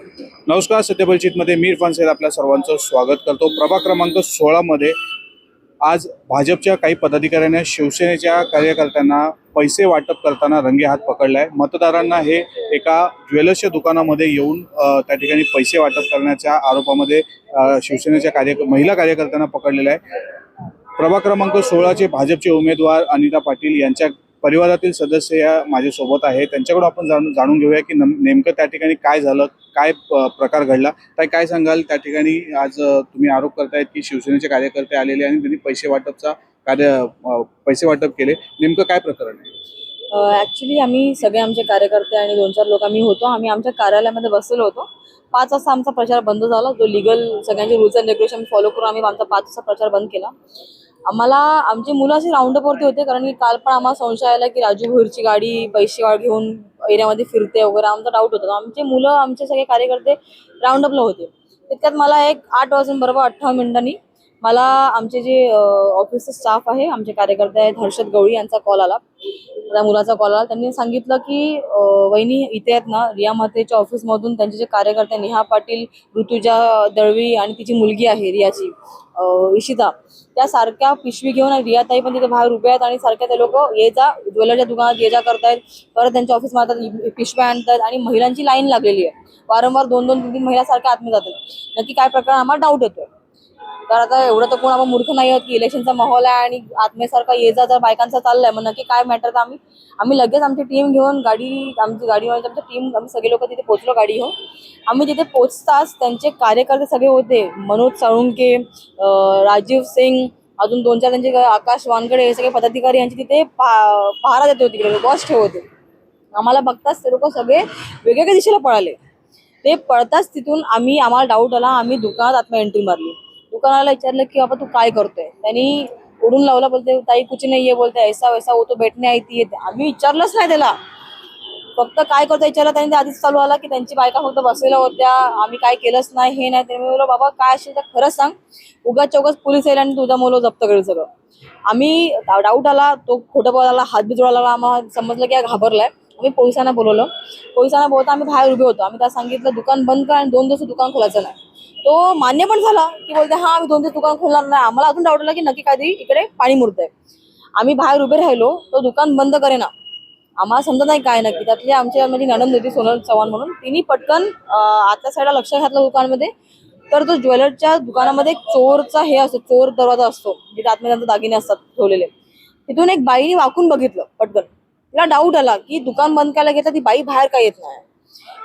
नमस्कार सत्यपरिचितमध्ये मी इरफान सैद आपल्या सर्वांचं स्वागत करतो. प्रभाग क्रमांक सोळामध्ये आज भाजपच्या काही पदाधिकाऱ्यांनी शिवसेनेच्या कार्यकर्त्यांना पैसे वाटप करताना रंगे हात पकडलाय. मतदारांना हे एका ज्वेलर्सच्या दुकानामध्ये येऊन त्या ठिकाणी पैसे वाटप करण्याच्या आरोपामध्ये शिवसेनेच्या कार्य महिला कार्यकर्त्यांना पकडलेलं आहे. प्रभाग क्रमांक सोळाचे भाजपचे उमेदवार अनिता पाटील यांच्या परिवारातील सदस्य या माझ्यासोबत आहे त्यांच्याकडून आपण जाणून जाणून घेऊया की नेमकं त्या ठिकाणी काय झालं काय प्रकार घडला. काय काय सांगाल? त्या ठिकाणी आज तुम्ही आरोप करतायत की शिवसेनेचे कार्यकर्ते आलेले आणि त्यांनी पैसे वाटपचा कार्य पैसे वाटप केले. नेमकं काय प्रकरण आहे? ॲक्च्युली आम्ही सगळे आमचे कार्यकर्ते आणि दोन चार लोक आम्ही होतो. आम्ही आमच्या कार्यालयामध्ये बसलेलो होतो. पाच वाजता आमचा प्रचार बंद झाला. जो लिगल सगळ्यांचे रुल्स अँड रेग्युलेशन फॉलो करून आम्ही आमचा पाच वाजता प्रचार बंद केला. आम्हाला आमची मुलं असे राऊंडअप वरती होते कारण की काल पण आम्हाला संशय आला की राजू भोईरची गाडी पैसे वा- घेऊन एरियामध्ये फिरते वगैरे आमचा डाऊट होता. आमचे मुलं आमचे सगळे कार्यकर्ते राऊंडअपला होते. तितक्यात मला एक आठ वाजून बरोबर अठ्ठावन्न मिनिटांनी मला आमचे जे ऑफिसचे स्टाफ आहे आमचे कार्यकर्ते आहेत हर्षद गवळी यांचा कॉल आला. त्या मुलाचा कॉल आला. त्यांनी सांगितलं की वहिनी इथे आहेत ना रिया मातेच्या ऑफिसमधून त्यांचे जे कार्यकर्ते नेहा पाटील ऋतुजा दळवी आणि तिची मुलगी आहे रियाची इशिता. त्या सारख्या पिशवी घेऊन रिया रियाताई पण तिथे बाहेर उभे आहेत आणि सारख्या ते लोक ये जा ज्वेलरच्या दुकानात ये जा करतायत. परत त्यांच्या ऑफिस मारतात पिशव्या आणतात आणि महिलांची लाईन लागलेली आहे. वारंवार दोन दोन तीन तीन महिला सारख्या आतमध्ये जातात. नक्की काय प्रकार आम्हाला डाऊट येतोय. तर आता एवढं तर कोण आपण मूर्ख नाही आहोत की इलेक्शनचा माहोल आहे आणि आत्मेसारखा ये जा जर बायकांचा चाललाय मग नक्की काय मॅटर तर आम्ही आम्ही लगेच आमची टीम घेऊन गाडी आमची गाडी म्हणजे आमची टीम आम्ही सगळे लोक तिथे पोहोचलो गाडी घेऊन. आम्ही तिथे पोचताच त्यांचे कार्यकर्ते सगळे होते. मनोज साळुंके राजीव सिंग अजून दोन चार त्यांचे आकाश वानकडे हे सगळे पदाधिकारी यांचे तिथे पा- पहारा देते होते तिकडे बॉस ठेवते आम्हाला बघताच ते लोक सगळे वेगवेगळ्या दिशेला पळाले. ते पळताच तिथून आम्ही आम्हाला डाऊट आला आम्ही दुकानात आत्मा एंट्री मारली. दुकानाला विचारलं की बाबा तू काय करतोय? त्यांनी उडून लावला बोलते ताई कुछ नाही आहे बोलते ऐसा वैसा होतो भेटणे आहे ती येते. आम्ही विचारलंच नाही त्याला. फक्त काय करतो विचारलं त्यांनी आधीच चालू आला की त्यांची बायका फक्त बसलेल्या होत्या. आम्ही काय केलंच नाही हे नाही. त्यांनी मी बोललो बाबा काय असेल तर खरंच सांग. उगाच चौकाच पोलीस येईल आणि तुझा मुलं जप्त करेल सगळं. आम्ही डाऊट आला तो खोटं बोलायला हात बी लागला. आम्हाला समजलं की घाबरलाय. आम्ही पोलिसांना बोलवलं. पोलिसांना बोलता आम्ही बाहेर उभे होतो. आम्ही त्याला सांगितलं दुकान बंद कर आणि दोन दिवस दुकान खोलायचं नाही. तो मान्य पण झाला की बोलते हा आम्ही दोन दिवस दुकान खोलणार नाही. आम्हाला अजून डाऊट आला की नक्की काहीतरी इकडे पाणी मुरतंय. आम्ही बाहेर उभे राहिलो तो दुकान बंद करेना. आम्हाला समजत नाही काय नक्की. त्यातली आमच्या माझी नणंद होती सोनल चव्हाण म्हणून. तिने पटकन आतल्या साईडला लक्ष घातलं दुकानमध्ये. तर तो ज्वेलरच्या दुकानामध्ये चोरचा हे असतो चोर दरवाजा असतो जिथे आतमध्ये त्यांचे दागिने असतात ठेवलेले. तिथून एक बाईने वाकून बघितलं पटकन. तिला डाऊट आला की दुकान बंद करायला घेता ती बाई बाहेर काय येत नाही.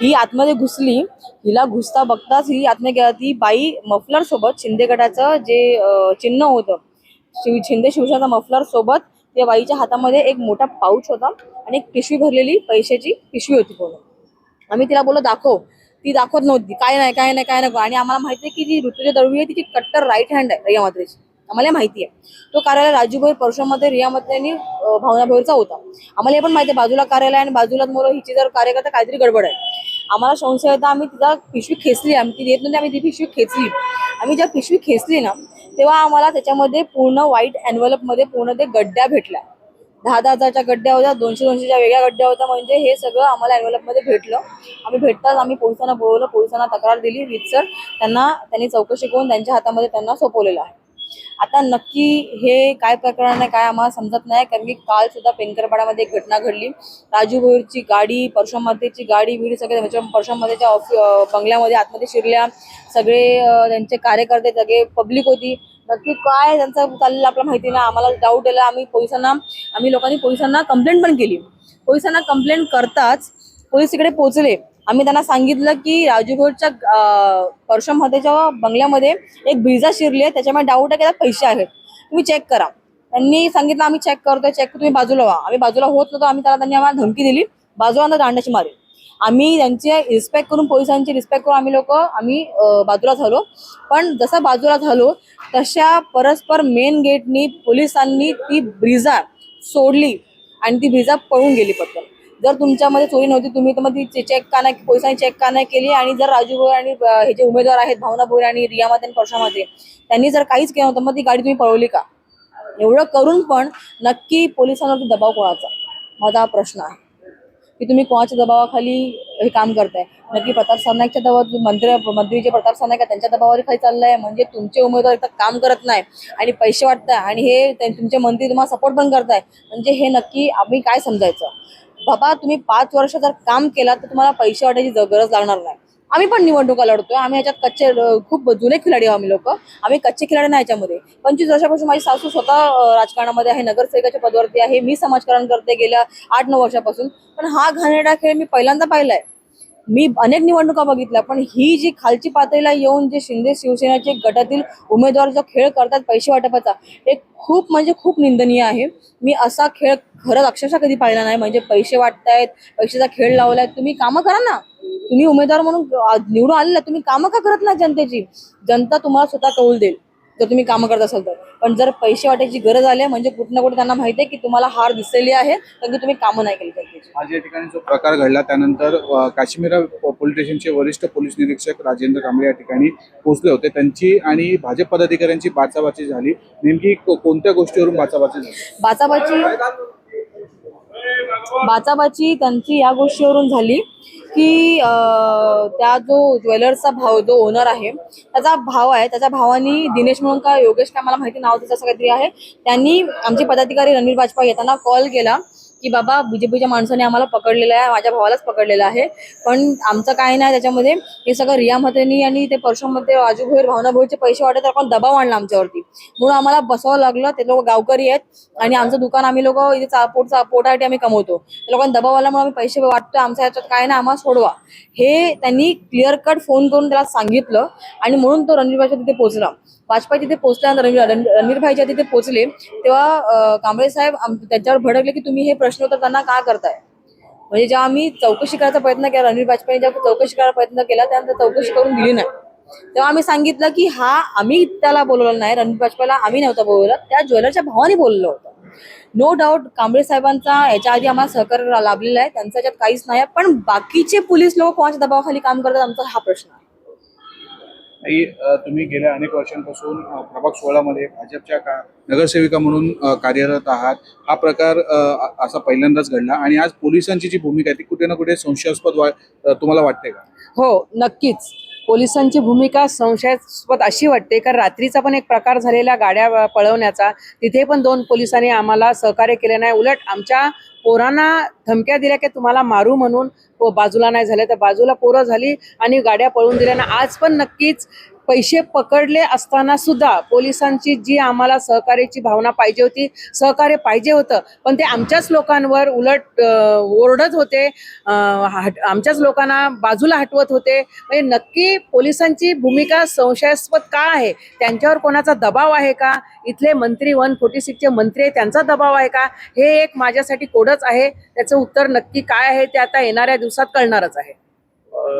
ही आतमध्ये घुसली हिला घुसता बघताच ही आतमध्ये गेला. ती बाई मफलर सोबत शिंदे गटाचं जे चिन्ह होतं शिव शिंदे शिवसेना मफलर सोबत त्या बाईच्या हातामध्ये एक मोठा पाऊच होता आणि एक पिशवी भरलेली पैशाची पिशवी होती पूर्ण. आम्ही तिला बोललो दाखव. ती दाखवत नव्हती. काय नाही काय नाही काय नको आणि आम्हाला माहिती आहे की जी ऋतुजा दळवी आहे तिची कट्टर राईट हँड आहे रिया मात्रेची आम्हाला माहिती आहे. तो कार्यालय राजूभाई परशुरामध्ये रिया मात्रे आणि भावना भोईरचा होता. आम्हाला हे पण माहिती आहे बाजूला कार्यालय आणि बाजूलाच मुलं हिची जर कार्यकर्ता काहीतरी गडबड आहे. आम्हाला संशय होता आम्ही तिचा पिशवी खेचली आम्ही ती देत नव्हती आम्ही ती पिशवी खेचली. आम्ही जेव्हा पिशवी खेचली ना तेव्हा आम्हाला त्याच्यामध्ये पूर्ण व्हाईटमध्ये पूर्ण ते गड्ड्या भेटल्या. दहा दहा हजारच्या गड्ड्या होत्या दोनशे दोनशेच्या वेगळ्या गड्ड्या होत्या म्हणजे हे सगळं आम्हाला मध्ये भेटलं. आम्ही भेटताच आम्ही पोलिसांना बोलवलं पोलिसांना तक्रार दिली. रीतसर त्यांना त्यांनी चौकशी करून त्यांच्या हातामध्ये त्यांना सोपवलेलं आहे. आता नक्की हे काय प्रकरण आहे काय आम्हाला समजत नाही कारण की काल सुद्धा पेनकरपाड्यामध्ये एक घटना घडली. राजू भोईरची गाडी परशुरामध्येची गाडी बिडी सगळे म्हणजे त्याच्या परशुरामध्येच्या ऑफि बंगल्यामध्ये आतमध्ये शिरल्या. सगळे त्यांचे कार्यकर्ते सगळे पब्लिक होती. नक्की काय त्यांचं चाललेलं आपल्याला माहिती नाही. आम्हाला डाऊट आला. आम्ही पोलिसांना आम्ही लोकांनी पोलिसांना कंप्लेंट पण केली. पोलिसांना कंप्लेंट करताच पोलीस तिकडे पोहोचले. आम्ही त्यांना सांगितलं की राजूगोडच्या परशम जेव्हा बंगल्यामध्ये एक ब्रिजा शिरली आहे त्याच्यामुळे डाऊट आहे की त्यात पैसे आहेत. तुम्ही चेक करा. त्यांनी सांगितलं आम्ही चेक करतोय चेक तुम्ही बाजूला व्हा. आम्ही बाजूला होत नव्हतो आम्ही त्याला त्यांनी आम्हाला धमकी दिली. बाजूला दांडाची मारली. आम्ही त्यांचे रिस्पेक्ट करून पोलिसांची रिस्पेक्ट करून आम्ही लोक आम्ही बाजूला झालो. पण जसा बाजूला झालो तशा परस्पर मेन गेटनी पोलिसांनी ती ब्रिजा सोडली आणि ती ब्रिजा पळून गेली पटकन. जर तुमच्यामध्ये चोरी नव्हती तुम्ही तर मग ती चेक का नाही पोलिसांनी चेक का नाही केली आणि जर राजू भोयर आणि हे जे उमेदवार आहेत भावना भोयर आणि रिया माते आणि परशामध्ये त्यांनी जर काहीच केलं नव्हतं मग ती गाडी तुम्ही पळवली का? एवढं करून पण नक्की पोलिसांवरती दबाव कोणाचा? माझा हा प्रश्न आहे. की तुम्ही कोणाच्या दबावाखाली हे काम करताय? नक्की प्रताप सरनाईकच्या दबाव मंत्री मंत्री जे प्रताप सरनाईक आहे त्यांच्या दबावावर खाली चाललंय म्हणजे तुमचे उमेदवार एकदा काम करत नाही आणि पैसे वाटताय आणि हे तुमचे मंत्री तुम्हाला सपोर्ट पण करताय म्हणजे हे नक्की आम्ही काय समजायचं? बाबा तुम्ही पाच वर्ष जर काम केला तर तुम्हाला पैसे वाटायची गरज लागणार नाही. आम्ही पण निवडणुका लढतोय. आम्ही याच्यात कच्चे खूप जुने खिलाडी आहोत आम्ही लोक. आम्ही कच्चे खिलाडी नाही याच्यामध्ये. पंचवीस वर्षापासून माझी सासू स्वतः राजकारणामध्ये आहे नगरसेविकाच्या पदावरती आहे. मी समाजकारण करते गेल्या आठ नऊ वर्षापासून. पण हा घाणेरडा खेळ मी पहिल्यांदा पाहिलाय. मी अनेक निवडणुका बघितल्या पण ही जी खालची पातळीला येऊन जे शिंदे शिवसेनेचे गटातील उमेदवार जो खेळ करतात पैसे वाटपाचा हे खूप म्हणजे खूप निंदनीय आहे. मी असा खेळ खरंच अक्षरशः कधी पाहिला नाही. म्हणजे पैसे वाटतायत पैशाचा खेळ लावलाय तुम्ही कामं करा ना. तुम्ही उमेदवार म्हणून निवडून आलेला तुम्ही कामं का करत नाही जनतेची? जनता तुम्हाला स्वतः कौल देईल जर तुम्ही कामं करत असाल तर. पण जर पैसे वाटायची गरज आली आहे, म्हणजे कुठं ना कुठे त्यांना माहिती आहे की तुम्हाला हार दिसलेली आहे कारण की तुम्ही कामं नाही केली आज या ठिकाणी जो प्रकार घडला त्यानंतर काश्मीर काश्मीरा पोलीस स्टेशनचे वरिष्ठ पोलीस निरीक्षक राजेंद्र कांबळे या ठिकाणी पोहोचले होते. त्यांची आणि भाजप पदाधिकाऱ्यांची बाचाबाची झाली. नेमकी कोणत्या गोष्टीवरून बाचाबाची झाली? बाचाबाची बाचाबाची त्यांची या गोष्टीवरून झाली की त्या जो ज्वेलर्सचा भाव जो ओनर आहे त्याचा भाव आहे त्याच्या भावानी दिनेश म्हणून का योगेश काय मला माहिती नाव त्याचं काहीतरी आहे. त्यांनी आमचे पदाधिकारी रणवीर बाजपा येताना कॉल केला. की बाबा बीजेपीच्या माणसाने आम्हाला पकडलेलं आहे माझ्या भावालाच पकडलेलं आहे. पण आमचं काय नाही त्याच्यामध्ये. हे सगळं रिया मतेनी आणि ते परशुमध्ये राजू भोईर भावना भोईरचे पैसे वाटत आपण दबाव आणला आमच्यावरती. म्हणून आम्हाला बसावं लागलं. ते लोक गावकरी आहेत आणि आमचं दुकान आम्ही लोक इथे पोट पोटासाठी आम्ही कमवतो. त्या लोकांना दबाव आल्यामुळे आम्ही पैसे वाटतो आमच्या ह्याच्यात काय नाही आम्हाला सोडवा. हे त्यांनी क्लिअर कट फोन करून त्याला सांगितलं आणि म्हणून तो रणवीर भाईच्या तिथे पोहोचला. वाजपेयी तिथे पोहोचल्यानंतर रणवीर म्हणजे रण- तिथे पोहोचले तेव्हा कांबळे साहेब त्यांच्यावर भडकले की तुम्ही हे प्रश्न उत्तर त्यांना का करताय? म्हणजे जेव्हा आम्ही चौकशी करायचा प्रयत्न केला रणवीर वाजपेयी जेव्हा चौकशी करायचा प्रयत्न केला त्यानंतर चौकशी करून दिली नाही. तेव्हा आम्ही सांगितलं की हा आम्ही त्याला बोलवलं नाही रणवीर वाजपेयीला आम्ही नव्हतं बोलवलं त्या ज्वेलरच्या भावाने बोललो होतं. नो डाऊट कांबळे साहेबांचा याच्या आधी आम्हाला सहकार्य लाभलेला आहे त्यांच्या याच्यात काहीच नाही पण बाकीचे पोलीस लोक कोणाच्या दबावाखाली काम करतात आमचा हा प्रश्न आहे. आई, तुम्ही गेल्या अनेक वर्षांपासून प्रभाग सोळामध्ये भाजपच्या का नगरसेविका म्हणून कार्यरत आहात. हा प्रकार असा पहिल्यांदाच घडला आणि आज पोलिसांची जी भूमिका आहे ती कुठे ना कुठे संशयास्पद वा- तुम्हाला वाटते का? हो नक्कीच. पोलिसांची भूमिका संशयास्पद अशी वाटते कारण रात्रीचा पण एक प्रकार झालेला गाड्या पळवण्याचा तिथे पण दोन पोलिसांनी आम्हाला सहकार्य केले नाही. उलट आमच्या पोरांना धमक्या दिल्या की तुम्हाला मारू म्हणून बाजूला नाही झाले. तर बाजूला पोरं झाली आणि गाड्या पळून दिल्यानं आज पण नक्कीच पैसे पकडले असताना सुद्धा पोलिसांची जी आम्हाला सहकार्याची भावना पाहिजे होती सहकार्य पाहिजे होतं पण ते आमच्याच लोकांवर उलट ओरडत होते आमच्याच लोकांना बाजूला हटवत होते. म्हणजे नक्की पोलिसांची भूमिका संशयास्पद का आहे? त्यांच्यावर कोणाचा दबाव आहे का? इथले मंत्री वन फोर्टी सिक्सचे मंत्री आहे त्यांचा दबाव आहे का? हे एक माझ्यासाठी कोडच आहे. त्याचं उत्तर नक्की काय आहे ते आता येणाऱ्या दिवसात कळणारच आहे.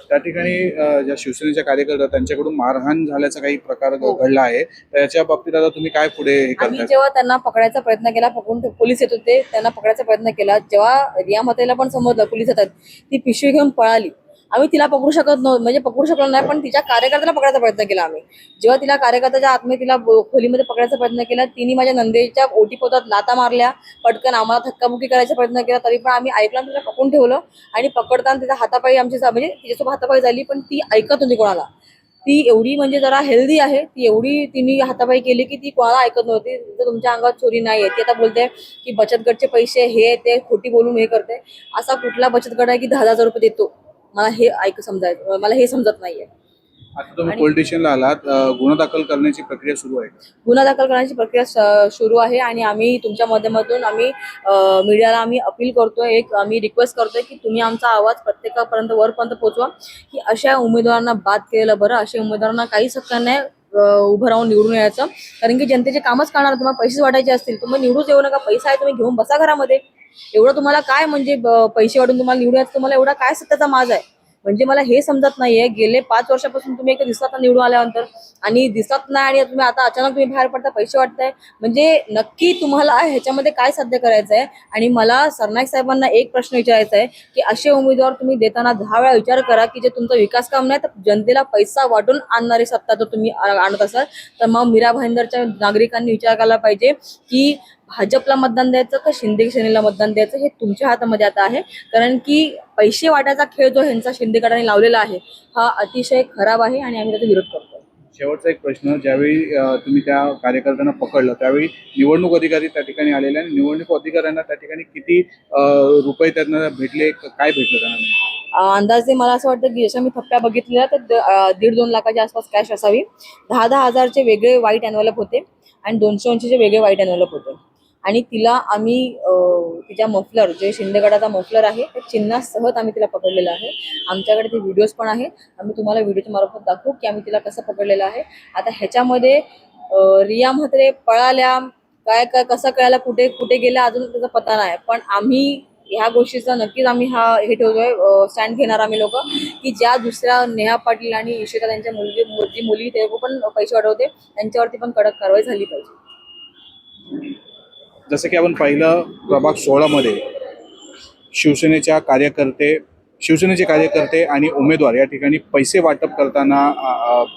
त्या ठिकाणी ज्या शिवसेनेच्या कार्यकर्त्या त्यांच्याकडून मारहाण झाल्याचा काही प्रकार घ- घडला आहे. तर याच्या बाबतीत आता तुम्ही काय पुढे हे आम्ही जेव्हा त्यांना पकडायचा प्रयत्न केला पकडून पोलीस येत होते त्यांना पकडायचा प्रयत्न केला. जेव्हा रिया मतेला पण समजलं पोलीस येतात ती पिशवी घेऊन पळाली. आम्ही तिला पकडू शकत नव्हतो म्हणजे पकडू शकलो नाही पण तिच्या कार्यकर्त्याला पकडायचा प्रयत्न केला आम्ही. जेव्हा तिला कार्यकर्त्याच्या आतमध्ये तिला खोलीमध्ये पकडायचा प्रयत्न केला तिने माझ्या नंदेच्या ओटी पोतात लाता मारल्या पटकन आम्हाला धक्काबुक्की करायचा प्रयत्न केला तरी पण आम्ही ऐकलं तिला पकडून ठेवलं आणि पकडताना तिचा हातापायी आमची म्हणजे तिच्यासोबत हातापायी झाली पण ती ऐकत होती कोणाला. ती एवढी म्हणजे जरा हेल्दी आहे ती एवढी तिने हातापाई केली की ती कोणाला ऐकत नव्हती. जर तुमच्या अंगात चोरी नाही आहे ती आता बोलते की बचत गटचे पैसे हे ते खोटी बोलून हे करते. असा कुठला बचत गट आहे की दहा हजार रुपये देतो. मला हे ऐक समजायचं मला हे समजत नाहीये. आता तुम्ही पोलीस स्टेशनला आलात अ, गुन्हा दाखल करण्याची प्रक्रिया सुरू आहे गुन्हा दाखल करण्याची प्रक्रिया स- सुरू आहे आणि आम्ही तुमच्या माध्यमातून आम्ही मीडियाला आम्ही अपील करतोय एक आम्ही रिक्वेस्ट करतोय की तुम्ही आमचा आवाज प्रत्येकापर्यंत वरपर्यंत पोहोचवा की अशा उमेदवारांना बाद केलेलं बरं अशा उमेदवारांना काहीच हक्क नाही उभं राहून निवडून यायचं. कारण की जनतेचे कामच करणार तुम्हाला पैसे वाटायचे असतील. तुम्ही निवडूच येऊ नका पैसा आहे तुम्ही घेऊन बसा घरामध्ये. एवढं तुम्हाला काय म्हणजे पैसे वाटून तुम्हाला निवडून तुम्हाला एवढा काय सत्याचा माज आहे? म्हणजे मला हे समजत नाहीये. गेले पाच वर्षापासून तुम्ही एक दिसलात निवडून आल्यानंतर. आणि दिसत नाही आणि तुम्ही आता अचानक तुम्ही बाहेर पडता पैसे वाटताय. म्हणजे नक्की तुम्हाला ह्याच्यामध्ये काय साध्य करायचं आहे आणि मला सरनाईक साहेबांना एक प्रश्न विचारायचा आहे की असे उमेदवार तुम्ही देताना दहा वेळा विचार करा की जे तुमचा विकास काम नाही तर जनतेला पैसा वाटून आणणारी सत्ता जर तुम्ही आणत असाल तर मग मीरा भाईंदरच्या नागरिकांनी विचार करायला पाहिजे की भाजपला मतदान द्यायचं का शिंदे सेनेला मतदान द्यायचं हे तुमच्या हातामध्ये आता आहे. कारण की पैसे वाटायचा खेळ जो ह्यांचा शिंदे गटाने लावलेला आहे हा अतिशय खराब आहे आणि आम्ही त्याचा विरोध करतो शेवटचा एक प्रश्न ज्यावेळी तुम्ही त्या कार्यकर्त्यांना पकडलं त्यावेळी निवडणूक अधिकारी त्या ठिकाणी आलेले आणि निवडणूक अधिकाऱ्यांना त्या ठिकाणी किती रुपये त्यांना भेटले काय भेटलं त्यांना अंदाजे मला असं वाटतं की जशा मी थप्प्या बघितल्या तर दीड दोन लाखाच्या आसपास कॅश असावी. दहा दहा हजारचे वेगळे वाईट एनवलप होते आणि दोनशे ऐंशीचे वेगळे वाईट एनवलप होते. आणि तिला आम्ही तिच्या मफलर जे शिंदेगडाचा मफलर आहे त्या चिन्हासहत आम्ही तिला पकडलेलं आहे. आमच्याकडे ते व्हिडिओज पण आहे आम्ही तुम्हाला व्हिडिओच्या मार्फत दाखवू की आम्ही तिला कसं पकडलेलं आहे. आता ह्याच्यामध्ये रिया म्हात्रे पळाल्या काय काय कसं कळायला कुठे कुठे गेल्या अजून त्याचा पता नाही. पण आम्ही ह्या गोष्टीचा नक्कीच आम्ही हा हे ठेवतोय स्टँड घेणार आम्ही लोक की ज्या दुसऱ्या नेहा पाटील आणि इशिता त्यांच्या मुलगी जी मुलगी ते पण पैसे वाढवते त्यांच्यावरती पण कडक कारवाई झाली पाहिजे. जसं की आपण पाहिलं प्रभाग सोळामध्ये शिवसेनेच्या कार्यकर्ते शिवसेनेचे कार्यकर्ते आणि उमेदवार या ठिकाणी पैसे वाटप करताना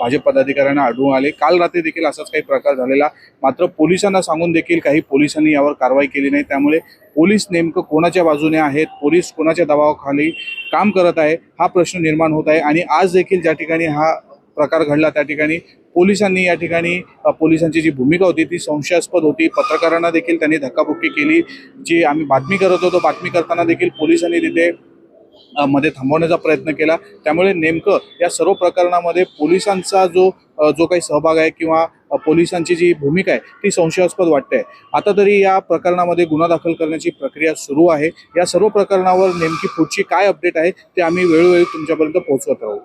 भाजप पदाधिकाऱ्यांना आढळून आले. काल रात्री देखील असाच काही प्रकार झालेला. मात्र पोलिसांना सांगून देखील काही पोलिसांनी यावर कारवाई केली नाही. त्यामुळे पोलीस नेमकं कोणाच्या बाजूने आहेत? पोलीस कोणाच्या दबावाखाली काम करत आहे? हा प्रश्न निर्माण होत आहे. आणि आज देखील ज्या ठिकाणी हा प्रकार घडला त्या ठिकाणी पोलिसांनी या ठिकाणी पोलिसांची जी भूमिका होती ती संशयास्पद होती. पत्रकारांना देखील त्यांनी धक्काबुक्की केली. जी आम्ही बातमी करत होतो बातमी करताना देखील पोलिसांनी तिथे मध्ये थांबवण्याचा प्रयत्न केला. त्यामुळे नेमकं या सर्व प्रकरणामध्ये पोलिसांचा जो जो काही सहभाग आहे किंवा पोलिसांची जी भूमिका आहे ती संशयास्पद वाटते. आता तरी या प्रकरणामध्ये गुन्हा दाखल करण्याची प्रक्रिया सुरू आहे. या सर्व प्रकरणावर नेमकी पुढची काय अपडेट आहे ते आम्ही वेळोवेळी तुमच्यापर्यंत पोहोचवत राहू.